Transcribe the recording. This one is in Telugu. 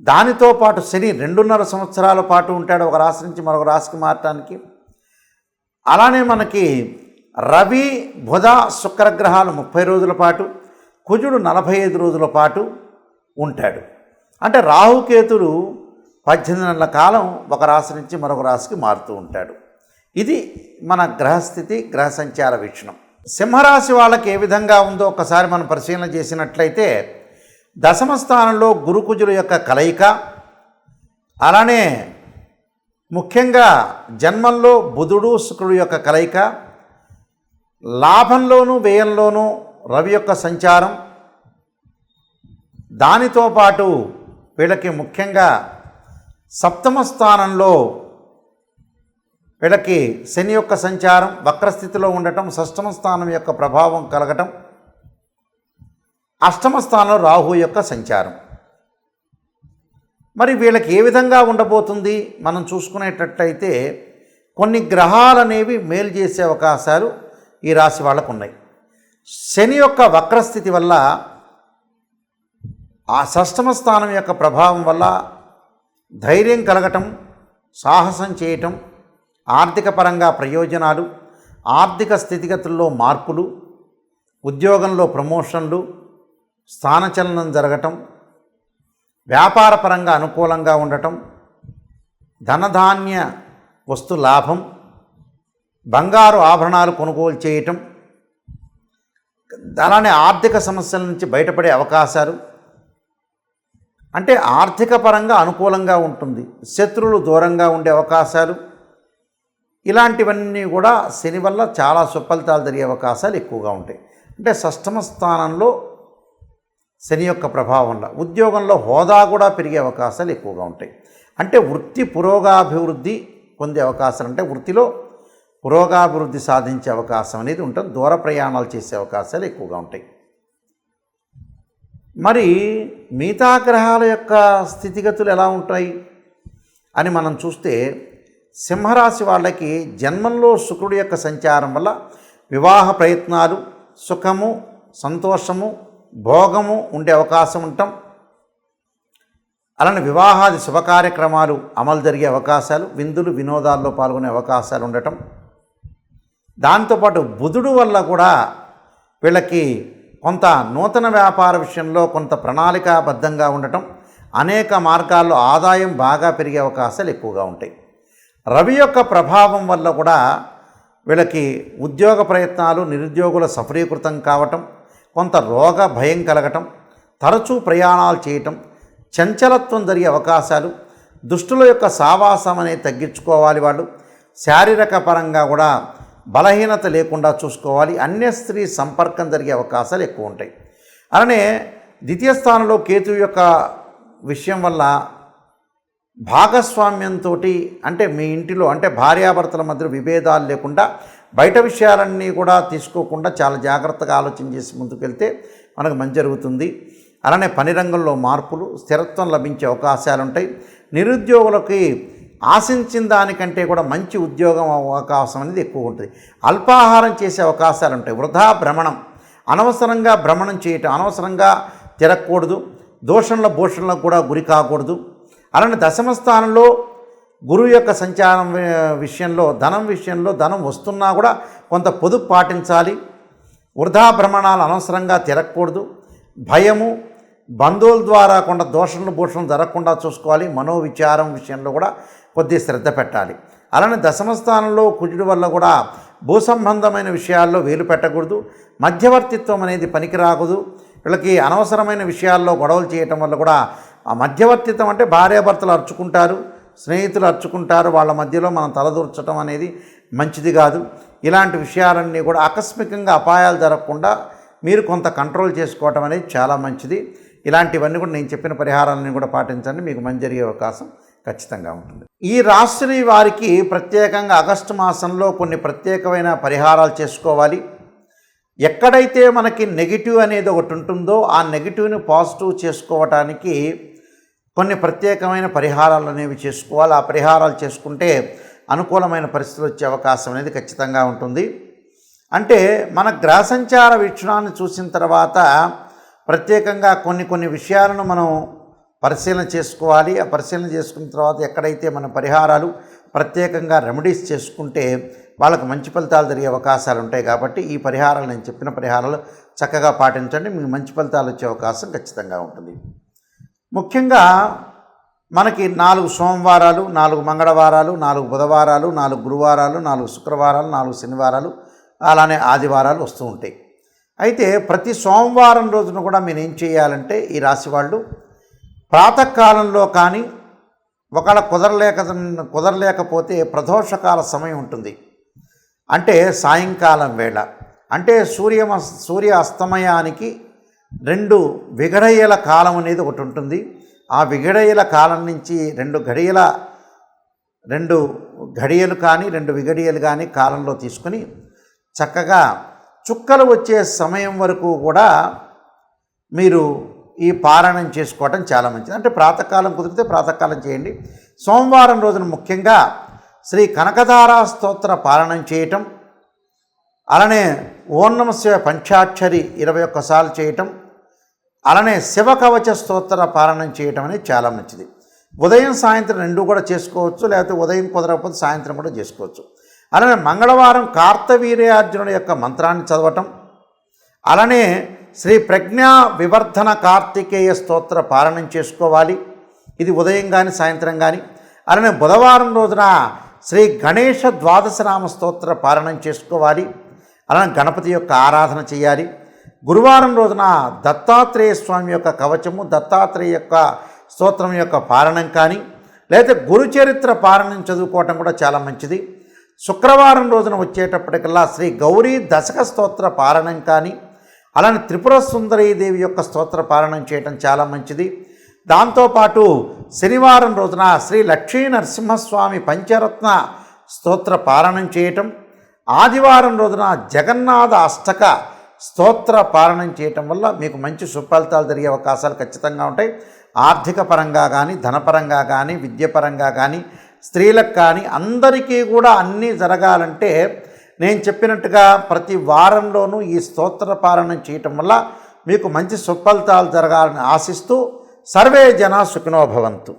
దానితో పాటు శని రెండున్నర సంవత్సరాల పాటు ఉంటాడు ఒక రాశి నుంచి మరొక రాశికి మారటానికి. అలానే మనకి రవి బుధ శుక్రగ్రహాలు ముప్పై రోజుల పాటు కుజుడు నలభై ఐదు రోజుల పాటు ఉంటాడు. అంటే రాహుకేతుడు పద్దెనిమిది నెలల కాలం ఒక రాశి నుంచి మరొక రాశికి మారుతూ ఉంటాడు. ఇది మన గ్రహస్థితి గ్రహ సంచార వీక్షణం. సింహరాశి వాళ్ళకి ఏ విధంగా ఉందో ఒకసారి మనం పరిశీలన చేసినట్లయితే దశమ స్థానంలో గురుకుజుల యొక్క కలయిక అలానే ముఖ్యంగా జన్మంలో బుధుడు శుక్రుడు యొక్క కలయిక లాభంలోనూ వ్యయంలోనూ రవి యొక్క సంచారం దానితో పాటు వీళ్ళకి ముఖ్యంగా సప్తమ స్థానంలో వీళ్ళకి శని యొక్క సంచారం వక్రస్థితిలో ఉండటం షష్టమ స్థానం యొక్క ప్రభావం కలగటం అష్టమ స్థానంలో రాహు యొక్క సంచారం. మరి వీళ్ళకి ఏ విధంగా ఉండబోతుంది? మనం చూసుకునేటట్లయితే కొన్ని గ్రహాలు అనేవి మేలు చేసే అవకాశాలు ఈ రాశి వాళ్ళకు ఉన్నాయి శని యొక్క వక్రస్థితి వల్ల ఆ షష్టమ స్థానం యొక్క ప్రభావం వల్ల ధైర్యం కలగటం సాహసం చేయటం ఆర్థిక పరంగా ప్రయోజనాలు ఆర్థిక స్థితిగతుల్లో మార్పులు ఉద్యోగంలో ప్రమోషన్లు స్థానచలనం జరగటం వ్యాపారపరంగా అనుకూలంగా ఉండటం ధనధాన్య వస్తు లాభం బంగారు ఆభరణాలు కొనుగోలు చేయటం అలానే ఆర్థిక సమస్యల నుంచి బయటపడే అవకాశాలు. అంటే ఆర్థిక పరంగా అనుకూలంగా ఉంటుంది శత్రువులు దూరంగా ఉండే అవకాశాలు. ఇలాంటివన్నీ కూడా శని వల్ల చాలా సుఫలితాలు జరిగే అవకాశాలు ఎక్కువగా ఉంటాయి. అంటే షష్టమ స్థానంలో శని యొక్క ప్రభావంలో ఉద్యోగంలో హోదా కూడా పెరిగే అవకాశాలు ఎక్కువగా ఉంటాయి. అంటే వృత్తి పురోగాభివృద్ధి పొందే అవకాశాలు అంటే వృత్తిలో పురోగాభివృద్ధి సాధించే అవకాశం అనేది ఉంటుంది. దూర ప్రయాణాలు చేసే అవకాశాలు ఎక్కువగా ఉంటాయి. మరి మిగతా గ్రహాల యొక్క స్థితిగతులు ఎలా ఉంటాయి? అని మనం చూస్తే సింహరాశి వాళ్ళకి జన్మంలో శుక్రుడి యొక్క సంచారం వల్ల వివాహ ప్రయత్నాలు సుఖము సంతోషము భోగము ఉండే అవకాశం ఉంటాం. అలానే వివాహాది శుభ కార్యక్రమాలు అమలు జరిగే అవకాశాలు విందులు వినోదాల్లో పాల్గొనే అవకాశాలు ఉండటం. దాంతోపాటు బుధుడు వల్ల కూడా వీళ్ళకి కొంత నూతన వ్యాపార విషయంలో కొంత ప్రణాళికాబద్ధంగా ఉండటం అనేక మార్గాల్లో ఆదాయం బాగా పెరిగే అవకాశాలు ఎక్కువగా ఉంటాయి. రవి యొక్క ప్రభావం వల్ల కూడా వీళ్ళకి ఉద్యోగ ప్రయత్నాలు నిరుద్యోగుల సఫలీకృతం కావటం కొంత రోగ భయం కలగటం తరచూ ప్రయాణాలు చేయటం చంచలత్వం జరిగే అవకాశాలు దుష్టుల యొక్క సావాసం అనేది తగ్గించుకోవాలి వాళ్ళు. శారీరక పరంగా కూడా బలహీనత లేకుండా చూసుకోవాలి. అన్య స్త్రీ సంపర్కం జరిగే అవకాశాలు ఎక్కువ ఉంటాయి. అలానే ద్వితీయ స్థానంలో కేతు యొక్క విషయం వల్ల భాగస్వామ్యంతో అంటే మీ ఇంటిలో అంటే భార్యాభర్తల మధ్య విభేదాలు లేకుండా బయట విషయాలన్నీ కూడా తీసుకోకుండా చాలా జాగ్రత్తగా ఆలోచన చేసి ముందుకెళ్తే మనకు మంచి జరుగుతుంది. అలానే పని రంగంలో మార్పులు స్థిరత్వం లభించే అవకాశాలు ఉంటాయి. నిరుద్యోగులకి ఆశించిన దానికంటే కూడా మంచి ఉద్యోగం అవకాశం అనేది ఎక్కువ ఉంటుంది. అల్పాహారం చేసే అవకాశాలు ఉంటాయి. వృధా భ్రమణం అనవసరంగా భ్రమణం చేయటం అనవసరంగా తిరగకూడదు. దోషంలో భూషణలకు కూడా గురి కాకూడదు. అలానే దశమ స్థానంలో గురువు యొక్క సంచారం విషయంలో ధనం విషయంలో ధనం వస్తున్నా కూడా కొంత పొదుపు పాటించాలి. వృధా భ్రమణాలు అనవసరంగా తిరగకూడదు. భయము బంధువుల ద్వారా కొంత దోషణలు భూషణలు జరగకుండా చూసుకోవాలి. మనోవిచారం విషయంలో కూడా కొద్ది శ్రద్ధ పెట్టాలి. అలానే దశమ స్థానంలో కుజుడి వల్ల కూడా భూ సంబంధమైన విషయాల్లో వేలు పెట్టకూడదు. మధ్యవర్తిత్వం అనేది పనికిరాకూడదు. వీళ్ళకి అనవసరమైన విషయాల్లో గొడవలు చేయటం వల్ల కూడా ఆ మధ్యవర్తిత్వం అంటే భార్యాభర్తలు అరుచుకుంటారు. స్నేహితులు అర్చుకుంటారు వాళ్ళ మధ్యలో మనం తలదూర్చడం అనేది మంచిది కాదు. ఇలాంటి విషయాలన్నీ కూడా ఆకస్మికంగా అపాయాలు జరగకుండా మీరు కొంత కంట్రోల్ చేసుకోవటం అనేది చాలా మంచిది. ఇలాంటివన్నీ కూడా నేను చెప్పిన పరిహారాలన్నీ కూడా పాటించండి మీకు మంచి జరిగే అవకాశం ఖచ్చితంగా ఉంటుంది. ఈ రాశిని వారికి ప్రత్యేకంగా ఆగస్టు మాసంలో కొన్ని ప్రత్యేకమైన పరిహారాలు చేసుకోవాలి. ఎక్కడైతే మనకి నెగిటివ్ అనేది ఒకటి ఉంటుందో ఆ నెగిటివ్ని పాజిటివ్ చేసుకోవటానికి కొన్ని ప్రత్యేకమైన పరిహారాలు అనేవి చేసుకోవాలి. ఆ పరిహారాలు చేసుకుంటే అనుకూలమైన పరిస్థితులు వచ్చే అవకాశం అనేది ఖచ్చితంగా ఉంటుంది. అంటే మన గ్రహ సంచార వీక్షణాన్ని చూసిన తర్వాత ప్రత్యేకంగా కొన్ని కొన్ని విషయాలను మనం పరిశీలన చేసుకోవాలి. ఆ పరిశీలన చేసుకున్న తర్వాత ఎక్కడైతే మన పరిహారాలు ప్రత్యేకంగా రెమెడీస్ చేసుకుంటే వాళ్ళకు మంచి ఫలితాలు జరిగే అవకాశాలు ఉంటాయి కాబట్టి ఈ పరిహారాలు నేను చెప్పిన పరిహారాలు చక్కగా పాటించండి. మీకు మంచి ఫలితాలు వచ్చే అవకాశం ఖచ్చితంగా ఉంటుంది. ముఖ్యంగా మనకి నాలుగు సోమవారాలు నాలుగు మంగళవారాలు నాలుగు బుధవారాలు నాలుగు గురువారాలు నాలుగు శుక్రవారాలు నాలుగు శనివారాలు అలానే ఆదివారాలు వస్తూ ఉంటాయి. అయితే ప్రతి సోమవారం రోజున కూడా మీరు ఏం చేయాలంటే ఈ రాశి వాళ్ళు ప్రాతకాలంలో కానీ ఒకవేళ కుదరలేక కుదరలేకపోతే ప్రదోషకాల సమయం ఉంటుంది. అంటే సాయంకాలం వేళ. అంటే సూర్య సూర్య అస్తమయానికి రెండు విగడయ్యల కాలం అనేది ఒకటి ఉంటుంది. ఆ విగడయ్యల కాలం నుంచి రెండు గడియల రెండు గడియలు కానీ రెండు విగడియలు కానీ కాలంలో తీసుకుని చక్కగా చుక్కలు వచ్చే సమయం వరకు కూడా మీరు ఈ పారాయణం చేసుకోవటం చాలా మంచిది. అంటే ప్రాతకాలం కుదిరితే ప్రాతకాలం చేయండి. సోమవారం రోజున ముఖ్యంగా శ్రీ కనకధారా స్తోత్ర పారాయణం చేయటం అలానే ఓం శివ పంచాక్షరి ఇరవై ఒక్కసార్లు చేయటం అలానే శివ కవచ స్తోత్ర పారాయణం చేయటం అనేది చాలా మంచిది. ఉదయం సాయంత్రం రెండు కూడా చేసుకోవచ్చు లేకపోతే ఉదయం కుదరకపోతే సాయంత్రం కూడా చేసుకోవచ్చు. అలానే మంగళవారం కార్తవీర్యార్జునుడి యొక్క మంత్రాన్ని చదవటం అలానే శ్రీ ప్రజ్ఞా వివర్ధన కార్తికేయ స్తోత్ర పారాయణం చేసుకోవాలి. ఇది ఉదయం కానీ సాయంత్రం కానీ అలానే బుధవారం రోజున శ్రీ గణేష ద్వాదశనామ స్తోత్ర పారణం చేసుకోవాలి. అలానే గణపతి యొక్క ఆరాధన చేయాలి. గురువారం రోజున దత్తాత్రేయ స్వామి యొక్క కవచము దత్తాత్రేయ యొక్క స్తోత్రం యొక్క పారణం కానీ లేదా గురుచరిత్ర పారణం చదువుకోవటం కూడా చాలా మంచిది. శుక్రవారం రోజున వచ్చేటప్పటికల్లా శ్రీ గౌరీ దశక స్తోత్ర పారణం కానీ అలానే త్రిపుర సుందరీదేవి యొక్క స్తోత్ర పారణం చేయటం చాలా మంచిది. దాంతోపాటు శనివారం రోజున శ్రీ లక్ష్మీ నరసింహస్వామి పంచరత్న స్తోత్ర పారణం చేయటం ఆదివారం రోజున జగన్నాథ అష్టక స్తోత్ర పారణం చేయటం వల్ల మీకు మంచి సుఫలితాలు జరిగే అవకాశాలు ఖచ్చితంగా ఉంటాయి. ఆర్థిక పరంగా కానీ ధనపరంగా కానీ విద్యపరంగా కానీ స్త్రీలకు కానీ అందరికీ కూడా అన్నీ జరగాలంటే నేను చెప్పినట్టుగా ప్రతి వారంలోనూ ఈ స్తోత్ర పారణం చేయటం వల్ల మీకు మంచి సుఫలితాలు జరగాలని ఆశిస్తూ సర్వే జన సుఖినోభవంతు